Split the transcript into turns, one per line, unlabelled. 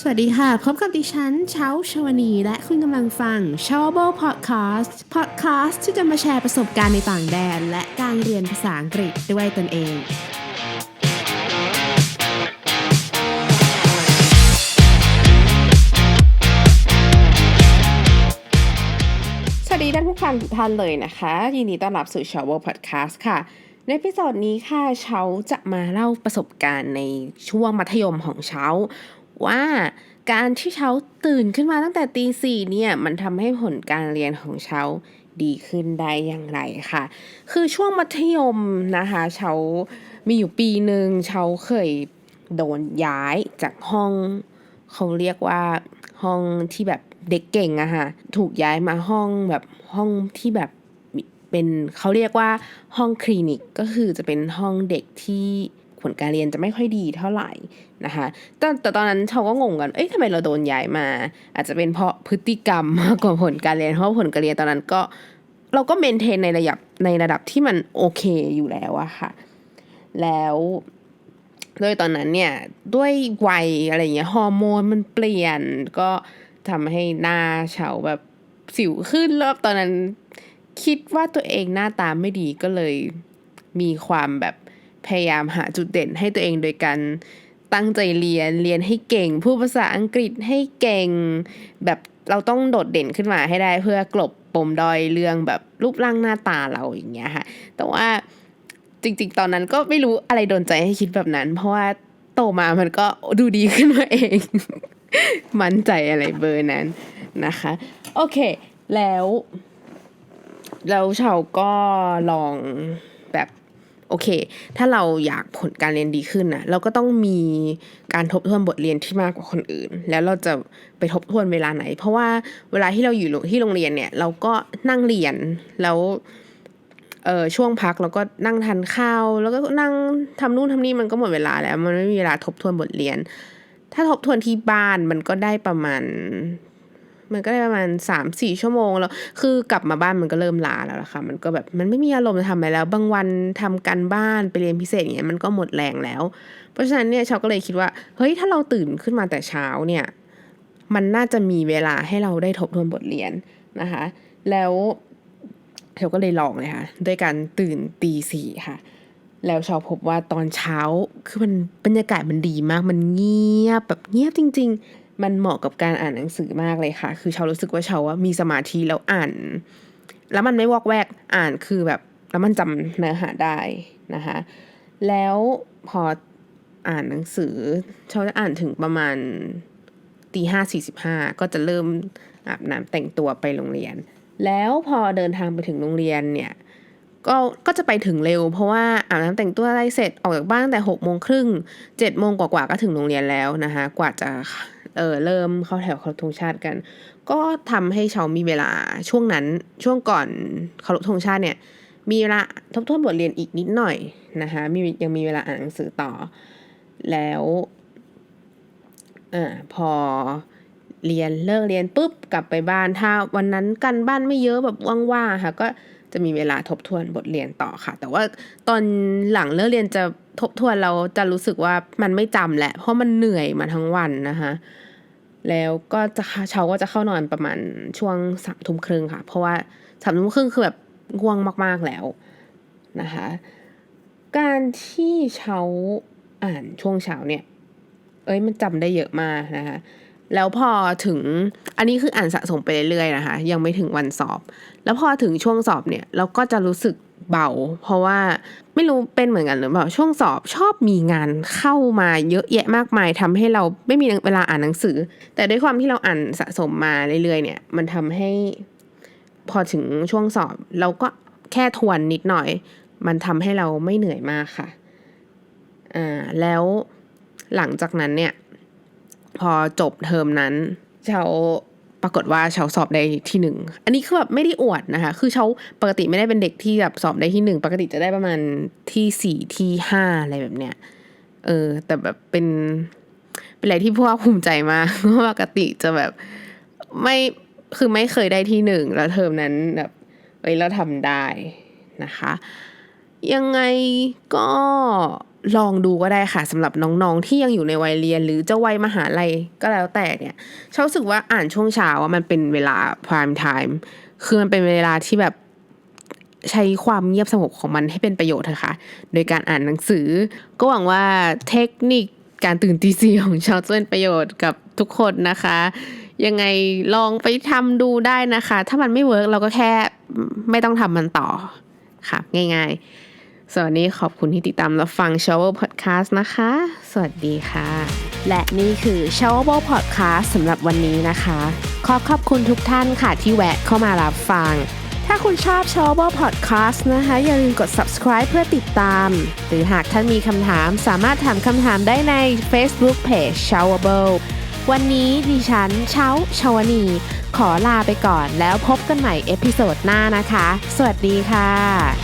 สวัสดีค่ะ พบกับดิฉันเช้าชวนี และคุณกำลังฟัง s h o w a b l e Podcast Podcast ที่จะมาแชร์ประสบการณ์ในต่างแดน และการเรียนภาษาอังกฤษด้วยตนเอง สวัสดีท่านผู้ฟังทุกท่านเลยนะคะ ยินดีต้อนรับสู่ s h o w a b l e Podcast ค่ะในพิโซดนี้ค่ะเช้าจะมาเล่าประสบการณ์ในช่วงมัธยมของเช้า ว่าการที่เช้าตื่นขึ้นมาตั้งแต่ตีสี่เนี่ย มันทำให้ผลการเรียนของเช้าดีขึ้นได้อย่างไรค่ะ คือช่วงมัธยมนะคะเช้ามีอยู่ปีหนึ่งเช้าเคยโดนย้ายจากห้องเขาเรียกว่าห้องที่แบบเด็กเก่งอะค่ะถูกย้ายมาห้องแบบห้องที่แบบเป็นเขาเรียกว่าห้องคลินิกก็คือจะเป็นห้องเด็กที่ ผลการเรียนจะไม่ค่อยดีเท่าไหร่นะคะแต่แต่ตอนนั้นเขาก็งงกัน เอ้ยทำไมเราโดนย้ายมา อาจจะเป็นเพราะพฤติกรรมมากกว่าผลการเรียนเพราะผลการเรียนตอนนั้นก็เราก็เมนเทนในระดับในระดับที่มันโอเคอยู่แล้วอะค่ะ แล้วด้วยตอนนั้นเนี่ยด้วยวัยอะไรเงี้ยฮอร์โมนมันเปลี่ยนก็ทำให้หน้าเฉาแบบสิวขึ้นแล้วตอนนั้น คิดว่าตัวเองหน้าตาไม่ดีก็เลยมีความแบบ พยายามหาจุดเด่นให้ตัวเองโดยการตั้งใจเรียนเรียนให้เก่งพูดภาษาอังกฤษให้เก่ง แบบเราต้องโดดเด่นขึ้นมาให้ได้เพื่อกลบปมดอยเรื่องแบบรูปร่างหน้าตาเราอย่างเงี้ยค่ะ แต่ว่าจริง ๆ ตอนนั้นก็ไม่รู้อะไรโดนใจให้คิดแบบนั้น เพราะว่าโตมามันก็ดูดีขึ้นมาเอง มั่นใจอะไรเบอร์นั้นนะคะ โอเค แล้ว แล้วชาวก็ลองแบบ อเค ถ้าเราอยากผลการเรียนดีขึ้นนะเราก็ต้องมีการทบทวนบทเรียนที่มากกว่าคนอื่น แล้วเราจะไปทบทวนเวลาไหน เพราะว่าเวลาที่เราอยู่ที่โรงเรียนเนี่ย เราก็นั่งเรียนแล้วเออช่วงพักเราก็นั่งทานข้าว แล้วก็นั่งทำนู่นทำนี่มันก็หมดเวลาแล้ว มันไม่มีเวลาทบทวนบทเรียน ถ้าทบทวนที่บ้านมันก็ได้ประมาณ มันก็ได้ประมาณสามสี่ชั่วโมงแล้ว คือกลับมาบ้านมันก็เริ่มลาแล้วล่ะค่ะ มันก็แบบมันไม่มีอารมณ์จะทำอะไรแล้ว บางวันทำการบ้านไปเรียนพิเศษอย่างเงี้ยมันก็หมดแรงแล้ว เพราะฉะนั้นเนี่ยชาวก็เลยคิดว่า เฮ้ยถ้าเราตื่นขึ้นมาแต่เช้าเนี่ย มันน่าจะมีเวลาให้เราได้ทบทวนบทเรียนนะคะ แล้วเชาก็เลยลองเลยค่ะด้วยการตื่นตีสี่ค่ะแล้วชาวพบว่าตอนเช้าคือมันบรรยากาศมันดีมากมันเงียบแบบเงียบจริง ๆ มันเหมาะกับการอ่านหนังสือมากเลยค่ะ คือชาวรู้สึกว่าชาวว่ามีสมาธิแล้วอ่าน แล้วมันไม่วอกแวกอ่านคือแบบแล้วมันจำเนื้อหาได้นะคะ แล้วพออ่านหนังสือชาวจะอ่านถึงประมาณตีห้าสี่สิบห้าก็จะเริ่มอาบน้ำแต่งตัวไปโรงเรียน แล้วพอเดินทางไปถึงโรงเรียนเนี่ยก็ก็จะไปถึงเร็ว เพราะว่าอาบน้ำแต่งตัวอะไรเสร็จออกจากบ้านตั้งแต่หกโมงครึ่งเจ็ดโมงกว่าๆก็ถึงโรงเรียนแล้วนะคะ กว่าจะ เออเริ่มเข้าแถวเคารพธงชาติกัน ก็ทำให้ชาวมีเวลาช่วงนั้นช่วงก่อนเคารพธงชาติเนี่ยมีเวลาทบทวนบทเรียนอีกนิดหน่อยนะคะมียังมีเวลาอ่านหนังสือต่อแล้วอ่าพอเรียนเลิกเรียนปุ๊บกลับไปบ้านถ้าวันนั้นกันบ้านไม่เยอะแบบว่างๆค่ะก็จะมีเวลาทบทวนบทเรียนต่อค่ะ แต่ว่าตอนหลังเลิกเรียนจะทบทวนเราจะรู้สึกว่ามันไม่จำแหละ เพราะมันเหนื่อยมาทั้งวันนะคะ แล้วก็จะเช้าก็จะเข้านอนประมาณช่วงสามทุ่มครึ่งค่ะ เพราะว่าสามทุ่มครึ่งคือแบบง่วงมาก ๆแล้วนะคะ การที่เช้าอ่านช่วงเช้าเนี่ย เอ้ยมันจำได้เยอะมากนะคะ แล้วพอถึงอันนี้คืออ่านสะสมไปเรื่อยๆนะคะ ยังไม่ถึงวันสอบ แล้วพอถึงช่วงสอบเนี่ย เราก็จะรู้สึกเบา เพราะว่าไม่รู้เป็นเหมือนกันหรือเปล่าช่วงสอบชอบมีงานเข้ามาเยอะแยะมากมายทำให้เราไม่มีเวลาอ่านหนังสือ แต่ด้วยความที่เราอ่านสะสมมาเรื่อยๆเนี่ย มันทำให้พอถึงช่วงสอบเราก็แค่ทวนนิดหน่อย มันทำให้เราไม่เหนื่อยมากค่ะอ่าแล้วหลังจากนั้นเนี่ย พอจบเทอมนั้นเชา ปรากฏว่าเชาสอบได้ที่หนึ่ง อันนี้คือแบบไม่ได้อวดนะคะ คือเชาปกติไม่ได้เป็นเด็กที่แบบสอบได้ที่หนึ่ง ปกติจะได้ประมาณที่สี่ที่ห้าอะไรแบบเนี้ย เออ แต่แบบเป็นเป็นอะไรที่พวกภูมิใจมากเพราะปกติจะแบบไม่คือไม่เคยได้ที่หนึ่งแล้วเทอมนั้นแบบเอ้ยเราทำได้นะคะ ยังไงก็ ลองดูก็ได้ค่ะสำหรับน้องๆ ที่ยังอยู่ในวัยเรียน หรือจะวัยมหาลัยก็แล้วแต่เนี่ยเชารู้สึกว่าอ่านช่วงเช้าอะมันเป็นเวลา prime time คือมันเป็นเวลาที่แบบใช้ความเงียบสงบของมันให้เป็นประโยชน์เถอะค่ะโดยการอ่านหนังสือ ก็หวังว่าเทคนิคการตื่นตีสี่ของชาวจะเป็นประโยชน์กับทุกคนนะคะ ยังไงลองไปทำดูได้นะคะ ถ้ามันไม่เวิร์กเราก็แค่ไม่ต้องทำมันต่อค่ะ ง่าย ๆ สวัสดีขอบคุณที่ติดตามรับฟัง Shower Podcast นะคะ สวัสดีค่ะ และนี่คือ Shower Podcast สำหรับวันนี้นะคะ ขอขอบคุณทุกท่านค่ะที่แวะเข้ามารับฟัง ถ้าคุณชอบ Shower Podcast นะคะ อย่าลืมกด subscribe เพื่อติดตาม หรือหากท่านมีคำถามสามารถถามคำถามได้ใน Facebook Page Shower วันนี้ดิฉันเช้าชาวนี ขอลาไปก่อนแล้วพบกันใหม่เอพิโซดหน้านะคะ สวัสดีค่ะ